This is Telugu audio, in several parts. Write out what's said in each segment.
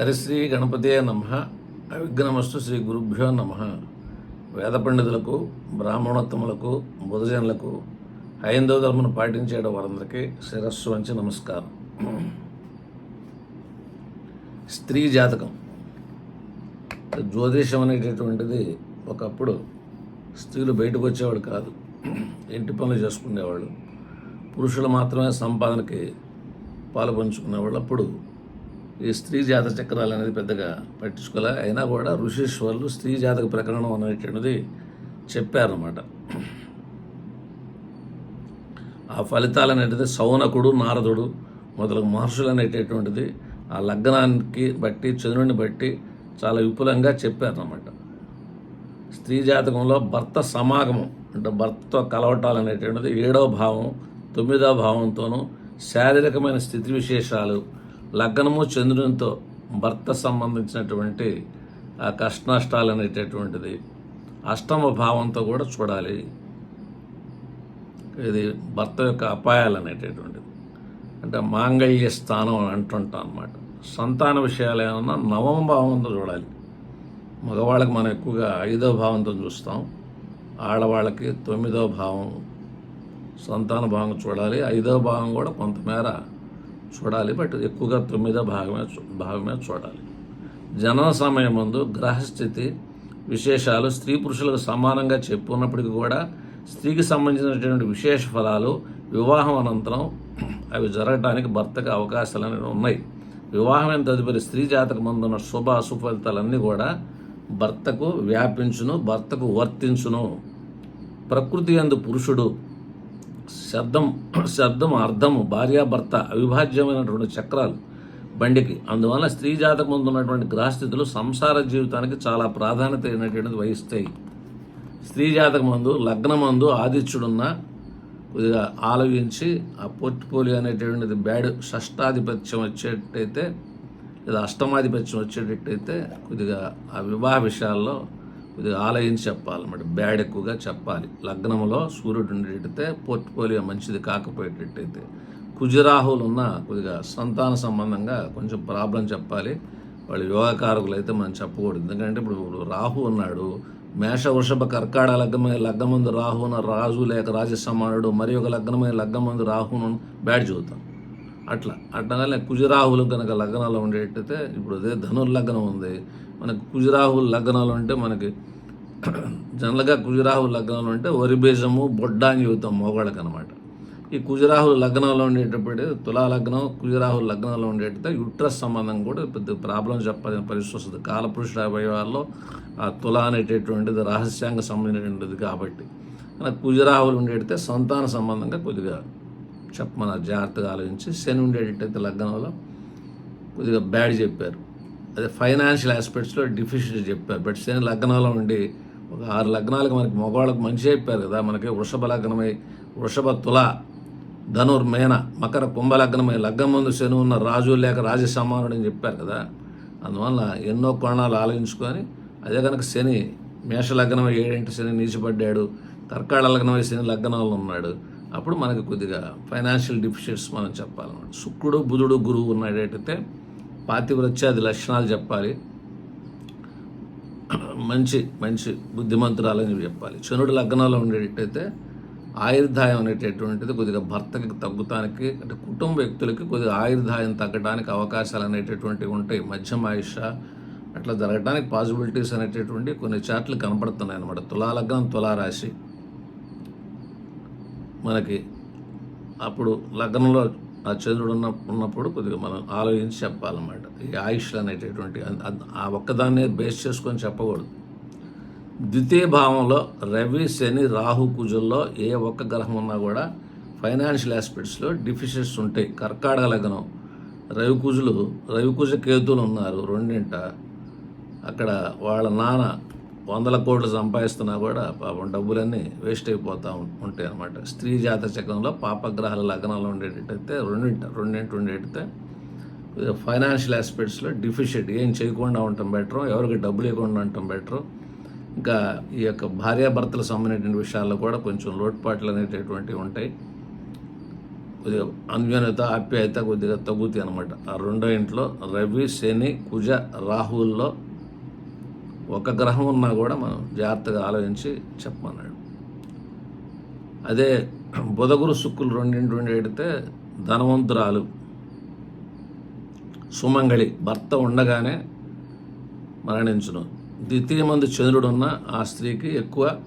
హరిశ్రీ గణపతే నమ. అవిఘ్నమస్తు శ్రీ గురుభ్యో నమ. వేద పండితులకు బ్రాహ్మణోత్తములకు బుధజనులకు హైందవ ధర్మను పాటించే వారందరికీ శిరస్సు వంచి నమస్కారం. స్త్రీ జాతకం. జ్యోతిషం అనేటటువంటిది ఒకప్పుడు స్త్రీలు బయటకు వచ్చేవాడు కాదు. ఇంటి పనులు చేసుకునేవాళ్ళు. పురుషులు మాత్రమే సంపాదనకి పాలు పంచుకునేవాళ్ళు. అప్పుడు ఈ స్త్రీ జాతక చక్రాలు అనేది పెద్దగా పట్టించుకోలే. అయినా కూడా ఋషీశ్వరులు స్త్రీ జాతక ప్రకరణం అనేటువంటిది చెప్పారన్నమాట. ఆ ఫలితాలు అనేటిది సౌనకుడు నారదుడు మొదలగు మహర్షులు అనేటటువంటిది ఆ లగ్నానికి బట్టి చంద్రుడిని బట్టి చాలా విపులంగా చెప్పారన్నమాట. స్త్రీ జాతకంలో భర్త సమాగమం అంటే భర్తతో కలవటాలు అనేటువంటిది ఏడవ భావం తొమ్మిదవ భావంతోనూ శారీరకమైన స్థితి విశేషాలు లగ్నము చంద్రునితో భర్త సంబంధించినటువంటి ఆ కష్టనష్టాలు అనేటటువంటిది అష్టమ భావంతో కూడా చూడాలి. ఇది భర్త యొక్క అపాయాలు అనేటటువంటిది. అంటే మాంగళ్య స్థానం అని అంటుంటాం అన్నమాట. సంతాన విషయాలు ఏమన్నా నవమ భావంతో చూడాలి. మగవాళ్ళకి మనం ఎక్కువగా ఐదో భావంతో చూస్తాం. ఆడవాళ్ళకి తొమ్మిదో భావం సంతాన భావం చూడాలి. ఐదో భావం కూడా కొంతమేర చూడాలి బట్ ఎక్కువగా తొమ్మిదో భాగమే చూ- భాగమే చూడాలి. జనన సమయం ముందు గ్రహస్థితి విశేషాలు స్త్రీ పురుషులకు సమానంగా చెప్పున్నప్పటికీ కూడా స్త్రీకి సంబంధించినటువంటి విశేష ఫలాలు వివాహం అనంతరం అవి జరగడానికి భర్తకు అవకాశాలు అనేవి ఉన్నాయి వివాహమైన తదుపరి స్త్రీ జాతక ముందున్న శుభ అశుభ ఫలితాలన్నీ కూడా భర్తకు వ్యాపించును భర్తకు వర్తించును. ప్రకృతి యందు పురుషుడు శబ్దం శబ్దం అర్థము భార్యాభర్త అవిభాజ్యమైనటువంటి చక్రాలు బండికి. అందువల్ల స్త్రీ జాతకం ముందు ఉన్నటువంటి గ్రహస్థితులు సంసార జీవితానికి చాలా ప్రాధాన్యత అయినటువంటిది వహిస్తాయి. స్త్రీ జాతకం మందు లగ్నమందు ఆదిత్యుడున్న కొద్దిగా ఆలోచించి ఆ పోర్ట్ఫోలియో అనేటువంటిది బ్యాడ్ షష్టాధిపత్యం వచ్చేటైతే లేదా అష్టమాధిపత్యం వచ్చేటట్టయితే కొద్దిగా ఆ వివాహ విషయాల్లో కొద్దిగా ఆలయం చెప్పాలన్నమాట బ్యాడ్ ఎక్కువగా చెప్పాలి. లగ్నంలో సూర్యుడు ఉండేటైతే పోర్ట్ఫోలియో మంచిది కాకపోయేటట్టయితే కుజరాహువులు ఉన్న కొద్దిగా సంతాన సంబంధంగా కొంచెం ప్రాబ్లం చెప్పాలి. వాళ్ళు యోగకారకులు అయితే మనం చెప్పకూడదు. ఎందుకంటే ఇప్పుడు రాహు ఉన్నాడు. మేష వృషభ కర్కాడ లగ్నమైన లగ్నమందు రాహున రాజు లేక రాజసమానుడు. మరి ఒక లగ్నమైన లగ్నమందు రాహును బ్యాడ్ చదువుతాం. అట్లా. అట్లా కుజరాహులు కనుక లగ్నాలు ఉండేటైతే ఇప్పుడు అదే ధనుర్లగ్నం ఉంది. మనకు కుజరాహులు లగ్నాలు అంటే మనకి జనరల్గా కుజరాహులు లగ్నాలు అంటే వరి బీజము బొడ్డాంగి యువతం మోగాళ్ళకి అనమాట ఈ కుజరాహులు లగ్నంలో ఉండేటప్పుడు తులా లగ్నం కుజరాహులు లగ్నంలో ఉండేటైతే యుట్రస్ సంబంధం కూడా పెద్ద ప్రాబ్లం చెప్పాల్సిన పరిస్థితి వస్తుంది. కాలపురుషుల అవయవాల్లో ఆ తులా అనేటటువంటిది రహస్యాంగ సంబంధించినటువంటిది కాబట్టి. కుజరాహులు ఉండేటైతే సంతాన సంబంధంగా కొద్దిగా చెప్పమన్న జాగ్రత్తగా ఆలోచించి శని ఉండేటట్టయితే లగ్నంలో కొద్దిగా బ్యాడ్ చెప్పారు. అదే ఫైనాన్షియల్ ఆస్పెక్ట్స్లో డిఫిషియట్ చెప్పారు. బట్ శని లగ్నంలో ఉండి ఒక ఆరు లగ్నాలకు మనకి మగవాళ్ళకి మంచి చెప్పారు కదా. మనకి వృషభ లగ్నమై వృషభ తుల ధనుర్ మేన మకర కుంభ లగ్నమై లగ్నం ముందు శని ఉన్న రాజు లేక రాజ సమానుడు అని చెప్పారు కదా. అందువల్ల ఎన్నో కోణాలు ఆలోచించుకొని అదే కనుక శని మేష లగ్నమై ఏడింటి శని నీచిపడ్డాడు కర్కాడ లగ్నమై శని లగ్నంలో ఉన్నాడు. అప్పుడు మనకు కొద్దిగా ఫైనాన్షియల్ డిఫిషియట్స్ మనం చెప్పాలన్నమాట. శుక్రుడు బుధుడు గురువు ఉన్నాడేటైతే పాతివ్రత్యాది లక్షణాలు చెప్పాలి. మంచి మంచి బుద్ధిమంతురాలని చెప్పాలి. చనుడు లగ్నంలో ఉండేటట్టయితే ఆయుర్దాయం అనేటటువంటిది కొద్దిగా భర్తకి తగ్గుతానికి అంటే కుటుంబ వ్యక్తులకి కొద్దిగా ఆయుర్దాయం తగ్గడానికి అవకాశాలు అనేటటువంటివి ఉంటాయి. మధ్యమ ఆయుష అట్లా జరగడానికి పాసిబిలిటీస్ అనేటటువంటి కొన్ని చాట్లు కనపడుతున్నాయి అన్నమాట తులాలగ్నం తులారాశి. మనకి అప్పుడు లగ్నంలో ఆ చంద్రుడు ఉన్న ఉన్నప్పుడు కొద్దిగా మనం ఆలోచించి చెప్పాలన్నమాట. ఈ ఆయుష్లు అనేటటువంటి ఆ ఒక్కదాన్నే బేస్ చేసుకొని చెప్పకూడదు. ద్వితీయ భావంలో రవి శని రాహు కుజుల్లో ఏ ఒక్క గ్రహం ఉన్నా కూడా ఫైనాన్షియల్ ఆస్పెక్ట్స్లో డిఫిషియన్స్ ఉంటాయి. కర్కాటక లగ్నం. రవి కుజులు రవి కుజ కేతులు ఉన్నారు రెండింట. అక్కడ వాళ్ళ నాన్న వందల కోట్లు సంపాదిస్తున్నా కూడా పాపం డబ్బులన్నీ వేస్ట్ అయిపోతూ ఉంటాయి అన్నమాట. స్త్రీ జాత చక్రంలో పాపగ్రహాల లగ్నంలో ఉండేటట్టయితే రెండింటి రెండింటి ఉండేటైతే ఫైనాన్షియల్ ఆస్పెక్ట్స్లో డిఫిషియట్. ఏం చేయకుండా ఉండటం బెటరు ఎవరికి డబ్బులు ఇవ్వకుండా ఉండటం బెటరు. ఇంకా ఈ యొక్క భార్యాభర్తలకు సంబంధించిన విషయాల్లో కూడా కొంచెం లోటుపాట్లు అనేటటువంటివి ఉంటాయి. కొద్దిగా అన్యోన్యత ఆప్యాయత కొద్దిగా తగ్గుతాయి అనమాట ఆ రెండో ఇంట్లో రవి శని కుజ రాహుల్లో ఒక గ్రహం ఉన్నా కూడా మనం జాగ్రత్తగా ఆలోచించి చెప్పమన్నాడు. అదే బుధగురు శుక్రులు రెండింటి నుండి ఎడితే ధనవంతురాలు సుమంగళి భర్త ఉండగానే మరణించును. ద్వితీయ మంది చంద్రుడు ఉన్న ఆ స్త్రీకి ఎక్కువ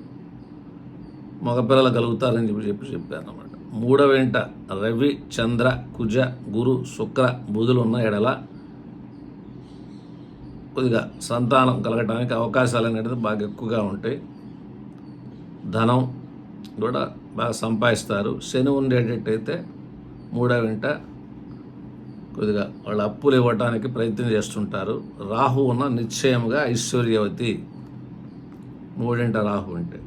మగపిల్లలు కలుగుతారని చెప్పి చెప్పి చెప్పారన్నమాట. మూడవ వెంట రవి చంద్ర కుజ గురు శుక్ర బుధులు ఉన్న ఎడల కొద్దిగా సంతానం కలగటానికి అవకాశాలు అనేది బాగా ఎక్కువగా ఉంటాయి. ధనం కూడా బాగా సంపాదిస్తారు. శని ఉండేటట్టయితే మూడవ వెంట కొద్దిగా వాళ్ళు అప్పులు ఇవ్వడానికి ప్రయత్నం చేస్తుంటారు. రాహు ఉన్న నిశ్చయముగా ఐశ్వర్యవతి మూడింట రాహు అంటే.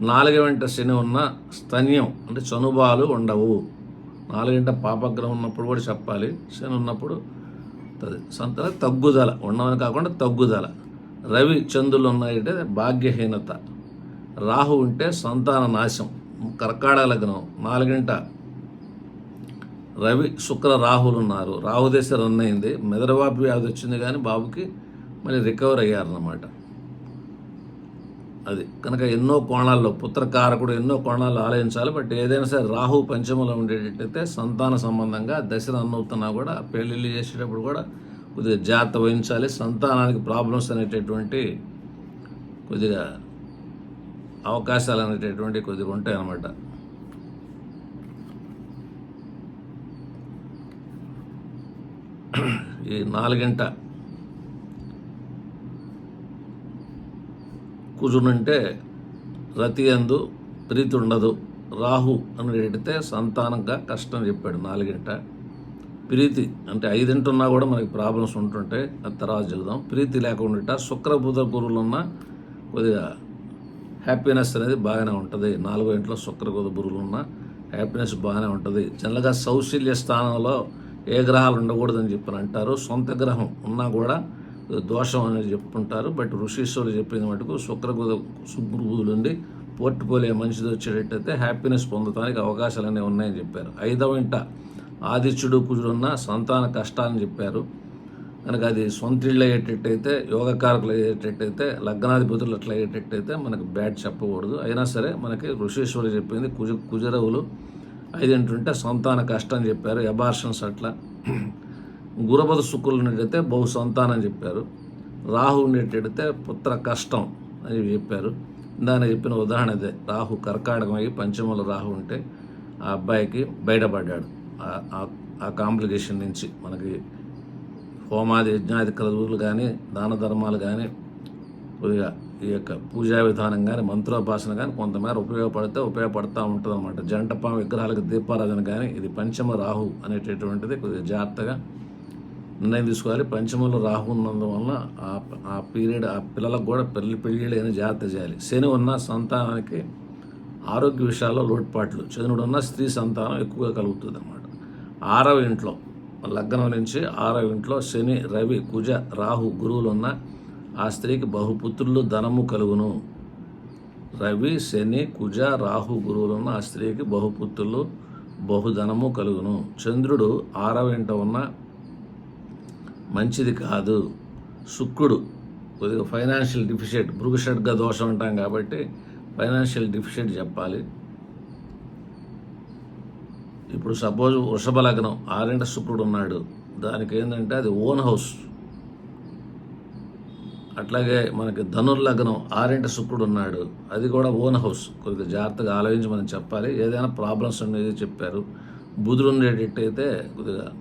నాలుగు వెంట శని ఉన్న స్తన్యం అంటే చనుబాలు ఉండవు. నాలుగింట పాపగ్రహం ఉన్నప్పుడు కూడా చెప్పాలి. శని ఉన్నప్పుడు తది. తగ్గుదల ఉండమని కాకుండా తగ్గుదల. రవి చంద్రులు ఉన్నాయంటే భాగ్యహీనత. రాహు ఉంటే సంతాన నాశం. కర్కాడ లగ్నం నాలుగింట. రవి శుక్ర రాహులు ఉన్నారు. రాహు దశ రన్ అయింది. మెదడువాపు వ్యాధి వచ్చింది కానీ బాబుకి మళ్ళీ రికవర్ అయ్యారన్నమాట. అది. కనుక ఎన్నో కోణాల్లో పుత్రకారకుడు ఎన్నో కోణాల్లో ఆలోచించాలి బట్ ఏదైనా సరే రాహు పంచమంలో ఉండేటట్టయితే సంతాన సంబంధంగా దశ అన్నవుతున్నా కూడా పెళ్ళిళ్ళు చేసేటప్పుడు కూడా కొద్దిగా జాగ్రత్త వహించాలి. సంతానానికి ప్రాబ్లమ్స్ అనేటటువంటి కొద్దిగా అవకాశాలు అనేటటువంటి కొద్దిగా ఉంటాయి అన్నమాట. ఈ నాలుగింట కూర్చునుంటే రతి అందు ప్రీతి ఉండదు. రాహు అని ఎడితే సంతానంగా కష్టం చెప్పాడు నాలుగింట. ప్రీతి అంటే ఐదింటున్నా కూడా మనకి ప్రాబ్లమ్స్ ఉంటుంటాయి అది తర్వాత చూద్దాం ప్రీతి లేకుండా శుక్ర బుధ గురువులు ఉన్న కొద్దిగా హ్యాపీనెస్ అనేది బాగానే ఉంటుంది. నాలుగో ఇంట్లో శుక్ర బుధ గురువులు ఉన్న హ్యాపీనెస్ బాగానే ఉంటుంది. జనరల్గా సౌశల్య స్థానంలో ఏ గ్రహాలు ఉండకూడదని చెప్పని అంటారు. సొంత గ్రహం ఉన్నా కూడా దోషం అనేది చెప్పుకుంటారు బట్ ఋషీశ్వరులు చెప్పిన మటుకు శుక్రబుధ శుక్రబుధులు ఉండి పోర్టుపోలియో మంచిది వచ్చేటట్టయితే హ్యాపీనెస్ పొందడానికి అవకాశాలు అనేవి ఉన్నాయని చెప్పారు. ఐదవ ఇంట ఆదిత్యుడు కుజుడున్న సంతాన కష్టాలని చెప్పారు. కనుక అది సొంత ఇళ్ళు అయ్యేటట్టయితే యోగకారకులు అయ్యేటట్టయితే లగ్నాధిపతులు అట్లా అయ్యేటట్టయితే మనకు బ్యాడ్ చెప్పకూడదు. అయినా సరే మనకి ఋషీశ్వరులు చెప్పింది కుజ కుజరవులు ఐదింటుంటే సంతాన కష్టం చెప్పారు ఎబార్షన్స్ అట్లా. గురబద శుక్రులు ఉండేటైతే బహు సంతానం చెప్పారు. రాహు ఉండేటైతే పుత్ర కష్టం అని చెప్పారు. దాని చెప్పిన ఉదాహరణ అదే రాహు కర్కాటకం అయ్యి పంచముల రాహు ఉంటే ఆ అబ్బాయికి బయటపడ్డాడు. ఆ- కాంప్లికేషన్ నుంచి మనకి హోమాది యజ్ఞాది క్రతువులు కానీ దాన ధర్మాలు కానీ కొద్దిగా ఈ యొక్క పూజా విధానం కానీ మంత్రోపాసన కానీ కొంతమేర ఉపయోగపడితే ఉపయోగపడతా ఉంటుంది అనమాట జంటపాం విగ్రహాలకు దీపారాధన కానీ ఇది పంచమ రాహు అనేటటువంటిది కొద్దిగా జాగ్రత్తగా నిర్ణయం తీసుకోవాలి. పంచమంలో రాహు ఉన్నందువలన ఆ ఆ పీరియడ్ ఆ పిల్లలకు కూడా పెళ్ళి పెళ్ళిళ్ళు అయినా జాగ్రత్త చేయాలి. శని ఉన్న సంతానానికి ఆరోగ్య విషయాల్లో లోటుపాట్లు చంద్రుడు ఉన్న స్త్రీ సంతానం ఎక్కువగా కలుగుతుంది అన్నమాట. ఆరవ ఇంట్లో లగ్నం నుంచి ఆరవ ఇంట్లో శని రవి కుజ రాహు గురువులు ఉన్న ఆ స్త్రీకి బహుపుత్రులు ధనము కలుగును. రవి శని కుజ రాహు గురువులు ఉన్న ఆ స్త్రీకి బహుపుత్రులు బహుధనము కలుగును. చంద్రుడు ఆరవ ఇంట ఉన్న మంచిది కాదు. శుక్రుడు. కొద్దిగా ఫైనాన్షియల్ డిఫిషిట్ భృగుషడ్గా దోషం అంటాం కాబట్టి ఫైనాన్షియల్ డిఫిషిట్ చెప్పాలి. ఇప్పుడు సపోజ్ వృషభ లగ్నం ఆరింట శుక్రుడు ఉన్నాడు. దానికి ఏంటంటే అది ఓన్ హౌస్. అట్లాగే మనకి ధనుర్లగ్నం ఆరింట శుక్రుడు ఉన్నాడు. అది కూడా ఓన్ హౌస్. కొద్దిగా జాగ్రత్తగా ఆలోచించి మనం చెప్పాలి. ఏదైనా ప్రాబ్లమ్స్ ఉండేది చెప్పారు. బుధుడు ఉండేటట్టయితే కొద్దిగా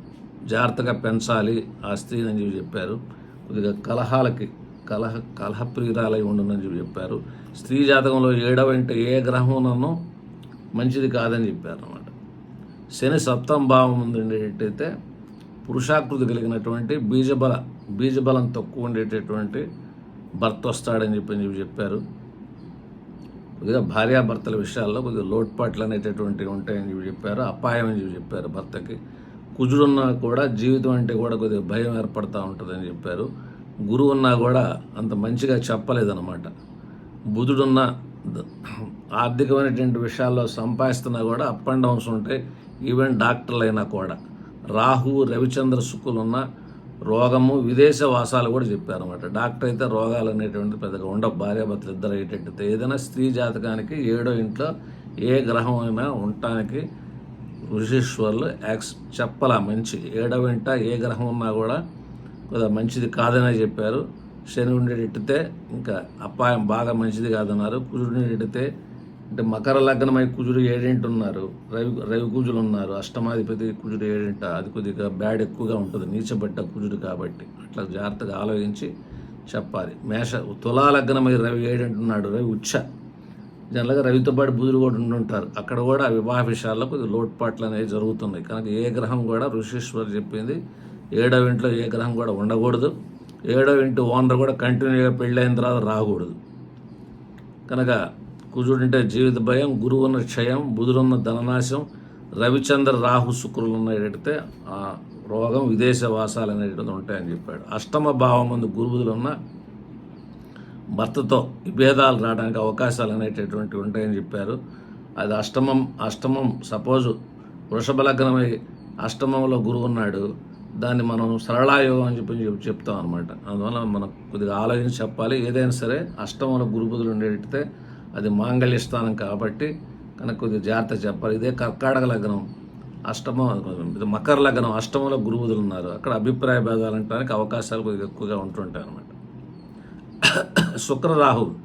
జాగ్రత్తగా పెంచాలి. ఆ స్త్రీని అని చెప్పి చెప్పారు. కొద్దిగా కలహాలకి కలహ కలహప్రియురాలై ఉండునని చెప్పి చెప్పారు. స్త్రీ జాతకంలో ఏడవ అంటే ఏ గ్రహంలోనో మంచిది కాదని చెప్పారు అన్నమాట శని సప్తం భావం ఉండేటట్టయితే పురుషాకృతి కలిగినటువంటి బీజబల బీజబలం తక్కువ ఉండేటటువంటి భర్త వస్తాడని చెప్పి అని చెప్పి చెప్పారు. కొద్దిగా భార్యాభర్తల విషయాల్లో కొద్దిగా లోటుపాట్లు అనేటటువంటివి ఉంటాయని చెప్పి చెప్పారు. అపాయం అని చెప్పి చెప్పారు భర్తకి. కుజుడున్నా కూడా జీవితం అంటే కూడా కొద్దిగా భయం ఏర్పడతా ఉంటుందని చెప్పారు. గురువు ఉన్నా కూడా అంత మంచిగా చెప్పలేదన్నమాట. బుధుడున్న ఆర్థికమైనటువంటి విషయాల్లో సంపాదిస్తున్నా కూడా అప్ అండ్ డౌన్స్ ఉంటాయి. ఈవెన్ డాక్టర్లైనా కూడా. రాహు రవిచంద్ర శుక్రులున్న రోగము విదేశ వాసాలు కూడా చెప్పారన్నమాట. డాక్టర్ అయితే రోగాలు అనేటువంటి పెద్దగా ఉండవు. భార్యాభర్తలు ఇద్దరు అయ్యేటట్టు. ఏదైనా స్త్రీ జాతకానికి ఏడో ఇంట్లో ఏ గ్రహం అయినా ఉండటానికి ఋషీశ్వర్లు యాక్స్ చెప్పలా మంచి ఏడవింట ఏ గ్రహం ఉన్నా కూడా కొద్దిగా మంచిది కాదనే చెప్పారు. శని ఉండేటట్టితే ఇంకా అపాయం బాగా మంచిది కాదన్నారు. కుజుడు ఉండేటట్టితే అంటే మకర లగ్నమై కుజుడు ఏడింటి ఉన్నారు రవి రవి కుజులు ఉన్నారు. అష్టమాధిపతి కుజుడు ఏడింట. అది కొద్దిగా బ్యాడ్ ఎక్కువగా ఉంటుంది. నీచబడ్డ కుజుడు కాబట్టి అట్లా జాగ్రత్తగా ఆలోచించి చెప్పాలి. మేష తులా లగ్నమై రవి ఏడింటున్నాడు. రవి ఉచ్చ. జనరల్గా రవితో పాటు బుధుడు కూడా ఉండుంటారు. అక్కడ కూడా వివాహ విషయాల్లో కొద్దిగా లోటుపాట్లు అనేవి జరుగుతున్నాయి. కనుక ఏ గ్రహం కూడా ఋషీశ్వర్ చెప్పింది ఏడవ ఇంట్లో ఏ గ్రహం కూడా ఉండకూడదు. ఏడవ ఇంటి ఓనర్ కూడా కంటిన్యూగా పెళ్ళైన తర్వాత రాకూడదు. కనుక కుజుడంటే జీవిత భయం గురువున్న క్షయం బుధుడున్న ధననాశం రవిచంద్ర రాహు శుక్రులు ఉన్నట్టయితే ఆ రోగం విదేశ వాసాలు అనేటువంటిది ఉంటాయని చెప్పాడు. అష్టమ భావం ముందు గురువులు ఉన్న భర్తతో విభేదాలు రావడానికి అవకాశాలు అనేటటువంటివి ఉంటాయని చెప్పారు. అది అష్టమం అష్టమం సపోజు వృషభ లగ్నమై అష్టమంలో గురువు ఉన్నాడు. దాన్ని మనం సరళాయోగం అని చెప్పి చెప్- చెప్తాం అనమాట అందువల్ల మనం కొద్దిగా ఆలోచించి చెప్పాలి. ఏదైనా సరే అష్టమంలో గురుబుధులు ఉండేటితే అది మాంగళ్య స్థానం కాబట్టి కనుక కొద్దిగా జాగ్రత్త చెప్పాలి. ఇదే కర్కాటక లగ్నం అష్టమం ఇది మకర లగ్నం అష్టమంలో గురుబుధులు ఉన్నారు. అక్కడ అభిప్రాయ భేదాలు అంటానికి అవకాశాలు కొద్దిగా ఎక్కువగా ఉంటుంటాయి అనమాట శుక్ర రాహువు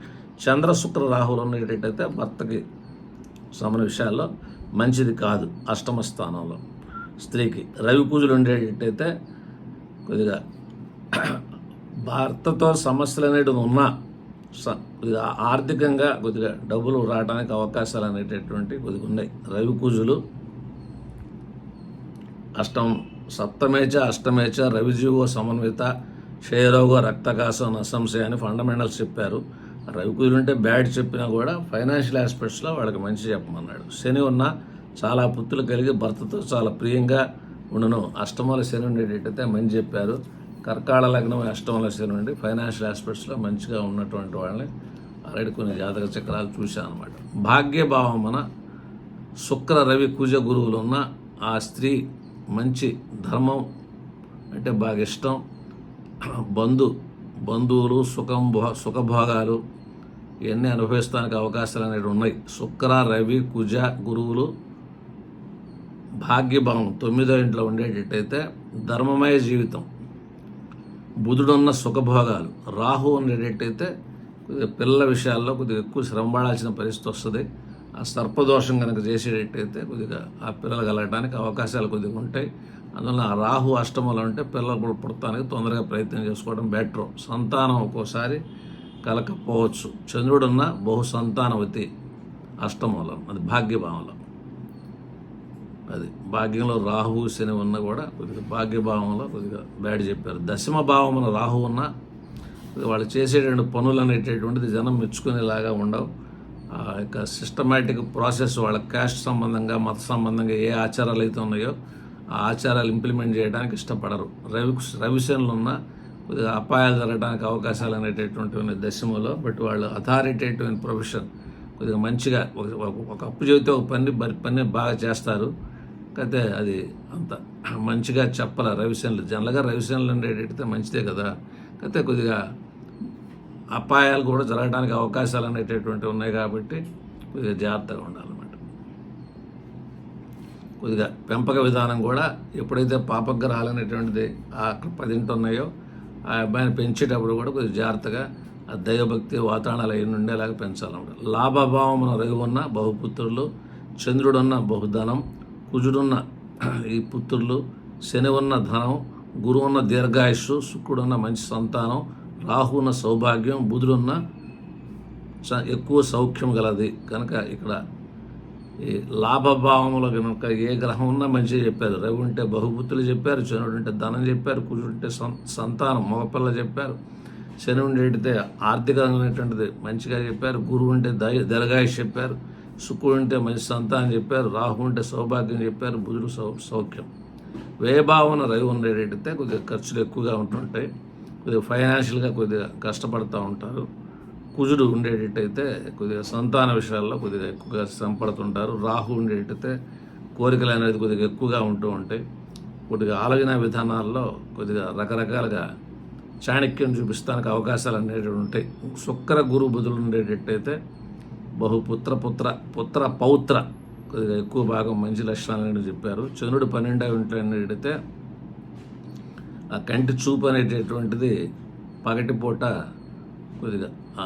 చంద్ర శుక్ర రాహువులు ఉన్నట్టయితే భర్తకి సమన విషయాల్లో మంచిది కాదు అష్టమ స్థానంలో. స్త్రీకి రవి పూజలు ఉండేటట్టయితే కొద్దిగా భర్తతో సమస్యలు అనేటివి ఉన్నా స- కొద్దిగా ఆర్థికంగా కొద్దిగా డబ్బులు రావడానికి అవకాశాలు అనేటటువంటి కొద్దిగా ఉన్నాయి. రవి పూజలు అష్టం సప్తమేచ అష్టమేచ రవిజీవో సమన్విత క్షయరోగ రక్తకాసం నసంశయ అని ఫండమెంటల్స్ చెప్పారు. రవి కుజులు ఉంటే బ్యాడ్ చెప్పినా కూడా ఫైనాన్షియల్ ఆస్పెక్ట్స్లో వాళ్ళకి మంచి చెప్పమన్నాడు. శని ఉన్న చాలా పుత్తులు కలిగి భర్తతో చాలా ప్రియంగా ఉండను. అష్టమాల శని ఉండేటట్టయితే మంచి చెప్పారు. కర్కాళ లగ్నం అష్టమాల శని ఉండి ఫైనాన్షియల్ ఆస్పెక్ట్స్లో మంచిగా ఉన్నటువంటి వాళ్ళని ఆల్రెడీ కొన్ని జాతక చక్రాలు చూశాను అనమాట భాగ్యభావం మన శుక్ర రవి కుజ గురువులు ఉన్న ఆ స్త్రీ మంచి ధర్మం అంటే బాగా ఇష్టం. బంధు బంధువులు సుఖం భో సుఖభోగాలు ఇవన్నీ అనుభవిస్తానికి అవకాశాలు అనేవి ఉన్నాయి. శుక్ర రవి కుజ గురువులు భాగ్యభావం తొమ్మిదో ఇంట్లో ఉండేటట్టయితే ధర్మమయ జీవితం బుధుడున్న సుఖభోగాలు రాహు ఉండేటట్టయితే కొద్దిగా పిల్లల విషయాల్లో కొద్దిగా ఎక్కువ శ్రమ పడాల్సిన పరిస్థితి వస్తుంది. ఆ సర్పదోషం కనుక చేసేటట్టయితే కొద్దిగా ఆ పిల్లలు కలగడానికి అవకాశాలు కొద్దిగా ఉంటాయి. అందువల్ల ఆ రాహు అష్టములు ఉంటే పిల్లలు కూడా పుడతానికి తొందరగా ప్రయత్నం చేసుకోవడం బెటర్. సంతానం ఒక్కోసారి కలకపోవచ్చు. చంద్రుడున్న బహు సంతానవతి అష్టమూలం అది భాగ్యభావంలో. అది భాగ్యంలో రాహు శని ఉన్న కూడా కొద్దిగా భాగ్యభావంలో కొద్దిగా బ్యాడ్ చెప్పారు. దశమ భావమున రాహు ఉన్న వాళ్ళు చేసేటువంటి పనులు అనేటటువంటిది జనం మెచ్చుకునేలాగా ఉండవు. ఆ యొక్క సిస్టమేటిక్ ప్రాసెస్ వాళ్ళ క్యాస్ట్ సంబంధంగా మత సంబంధంగా ఏ ఆచారాలు అయితే ఉన్నాయో ఆ ఆచారాలు ఇంప్లిమెంట్ చేయడానికి ఇష్టపడరు. రవి రవిశనులు ఉన్న కొద్దిగా అపాయాలు జరగడానికి అవకాశాలు అనేటటువంటి దశమలో బట్ వాళ్ళు అథారిటేటివ్ ప్రొఫెషన్ కొద్దిగా మంచిగా ఒక- ఒక- అప్పు చెబితే ఒక పని పని బాగా చేస్తారు. అయితే అది అంత మంచిగా చెప్పాల రవిశనులు. జనరల్గా రవిశనులు ఉండేటట్టు మంచిదే కదా. అయితే కొద్దిగా అపాయాలు కూడా జరగడానికి అవకాశాలు అనేటటువంటివి ఉన్నాయి కాబట్టి కొద్దిగా జాగ్రత్తగా ఉండాలి. కొద్దిగా పెంపక విధానం కూడా ఎప్పుడైతే పాపగ్రహాలు అనేటువంటిది ఆ పదింటి ఉన్నాయో ఆ అబ్బాయిని పెంచేటప్పుడు కూడా కొద్దిగా జాగ్రత్తగా ఆ దైవభక్తి వాతావరణాలు అయి ఉండేలాగా పెంచాలన్నమాట. లాభభావమున రవి ఉన్న బహుపుత్రులు చంద్రుడున్న బహుధనం కుజుడున్న ఈ పుత్రులు శని ఉన్న ధనం గురువు ఉన్న దీర్ఘాయుష్ శుక్రుడున్న మంచి సంతానం రాహు ఉన్న సౌభాగ్యం బుధుడున్న చ- ఎక్కువ సౌఖ్యం గలది. కనుక ఇక్కడ ఈ లాభభావములు కనుక ఏ గ్రహం ఉన్నా మంచిగా చెప్పారు. రవి ఉంటే బహుపుత్రులు చెప్పారు చనుడు ఉంటే ధనం చెప్పారు కుజుడు సంతానం మగపిల్ల చెప్పారు. శని ఉండేటితే ఆర్థికమైనటువంటిది మంచిగా చెప్పారు గురువు ఉంటే దై దీర్ఘాయుష్ చెప్పారు శుక్రుడు ఉంటే మంచి సంతానం చెప్పారు రాహు ఉంటే సౌభాగ్యం చెప్పారు బుధుడు సౌ సౌఖ్యం. వ్యయభావన రవి ఉండేటైతే కొద్దిగా ఖర్చులు ఎక్కువగా ఉంటుంటాయి కొద్దిగా ఫైనాన్షియల్గా కొద్దిగా కష్టపడుతూ ఉంటారు. కుజుడు ఉండేటట్టయితే కొద్దిగా సంతాన విషయాల్లో కొద్దిగా ఎక్కువగా సంపడుతుంటారు రాహు ఉండేటైతే కోరికలు అనేది కొద్దిగా ఎక్కువగా ఉంటూ ఉంటాయి. కొద్దిగా ఆలోచన విధానాల్లో కొద్దిగా రకరకాలుగా చాణక్యం చూపిస్తానికి అవకాశాలు అనేటివి ఉంటాయి. శుక్ర గురు బుధులు ఉండేటట్టయితే బహుపుత్ర పుత్ర పుత్ర పౌత్ర కొద్దిగా ఎక్కువ భాగం మంచి లక్షణాలు అనేది చెప్పారు. చంద్రుడు పన్నెండవ ఇంట్లో ఏంటంటే ఆ కంటి చూపు అనేటటువంటిది పగటిపూట కొద్దిగా ఆ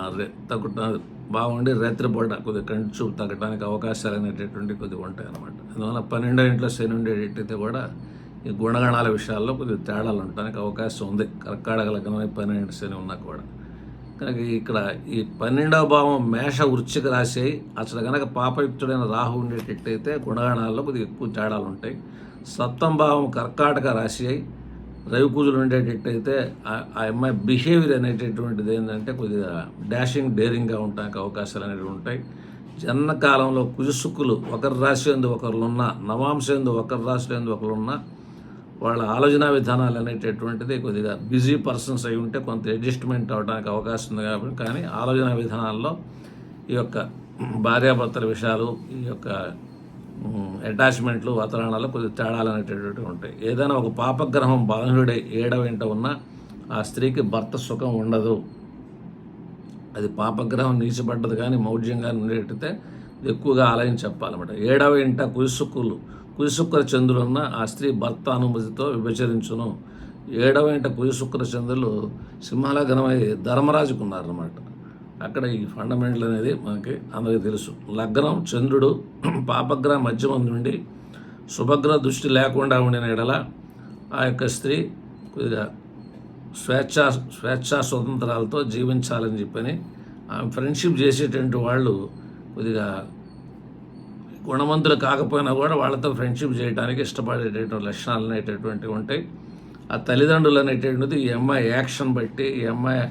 బాగుండి రాత్రిపూట కొద్దిగా కంటి చూపు తగ్గడానికి అవకాశాలు అనేటటువంటి కొద్దిగా ఉంటాయి అన్నమాట అందువల్ల పన్నెండో ఇంట్లో శని ఉండేటట్టయితే కూడా ఈ గుణగణాల విషయాల్లో కొద్దిగా తేడాలు ఉండడానికి అవకాశం ఉంది. కర్కాటక పన్నెండు శని ఉన్నా కూడా. కనుక ఇక్కడ ఈ పన్నెండవ భావం మేష వృచ్చిక రాశి అసలు కనుక పాపయుక్తుడైన రాహు ఉండేటట్టయితే గుణగణాల్లో కొద్దిగా ఎక్కువ తేడాలు ఉంటాయి. సప్తం భావం కర్కాటక రాశి అయి రవికూజులు ఉండేటట్టయితే ఆ- ఆ అమ్మాయి బిహేవియర్ అనేటటువంటిది ఏంటంటే కొద్దిగా డాషింగ్ డేరింగ్గా ఉండడానికి అవకాశాలు అనేవి ఉంటాయి. జన్మకాలంలో కుజుసుక్కులు ఒకరి రాశి ఎందు ఒకరులున్నా నవాంశ ఎందు ఒకరి రాశి ఎందు ఒకరున్నా వాళ్ళ ఆలోచన విధానాలు అనేటటువంటిది కొద్దిగా బిజీ పర్సన్స్ అయి ఉంటే కొంత అడ్జస్ట్మెంట్ అవడానికి అవకాశం ఉంది కాబట్టి కానీ ఆలోచన విధానాల్లో ఈ యొక్క భార్యాభర్తల విషయాలు ఈ యొక్క అటాచ్మెంట్లు వాతావరణాలు కొద్దిగా తేడాలు అనేటటువంటివి ఉంటాయి. ఏదైనా ఒక పాపగ్రహం బాహుడే ఏడ వెంట ఉన్నా ఆ స్త్రీకి భర్త సుఖం ఉండదు. అది పాపగ్రహం నీచిపడ్డది కానీ మౌఢ్యంగా ఉండేటైతే ఎక్కువగా ఆలయం చెప్పాలన్నమాట. ఏడవ ఇంట కుయసుక్కులు కుయసుక్కర చంద్రులున్న ఆ స్త్రీ భర్త అనుమతితో విభచరించును. ఏడవ ఇంట కుయసుక్కర చంద్రులు సింహలగ్నమై ధర్మరాజుకున్నారన్నమాట. అక్కడ ఈ ఫండమెంటల్ అనేది మనకి అందరికీ తెలుసు. లగ్నం చంద్రుడు పాపగ్రహ మధ్యమం నుండి శుభగ్రహ దృష్టి లేకుండా ఉండిన ఎడల ఆ యొక్క స్త్రీ కొద్దిగా స్వేచ్ఛ స్వేచ్ఛా స్వతంత్రాలతో జీవించాలని చెప్పని ఆమె ఫ్రెండ్షిప్ చేసేటువంటి వాళ్ళు కొద్దిగా గుణవంతులు కాకపోయినా కూడా వాళ్ళతో ఫ్రెండ్షిప్ చేయడానికి ఇష్టపడేటటువంటి లక్షణాలు అనేటటువంటివి ఉంటాయి. ఆ తల్లిదండ్రులు అనేటటువంటిది ఈ అమ్మాయి యాక్షన్ బట్టి ఈ అమ్మాయి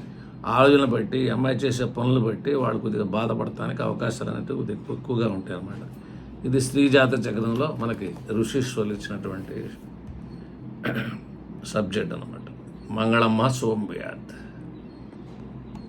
ఆలోచనలు బట్టి అమ్మాయి చేసే పనులు బట్టి వాళ్ళు కొద్దిగా బాధపడటానికి అవకాశాలు అనేవి కొద్దిగా ఎక్కువగా ఉంటాయి అన్నమాట. ఇది స్త్రీ జాత చక్రంలో మనకి ఋషీశ్వరులు ఇచ్చినటువంటి సబ్జెక్ట్ అన్నమాట. మంగళమ్మ సోంబయాత్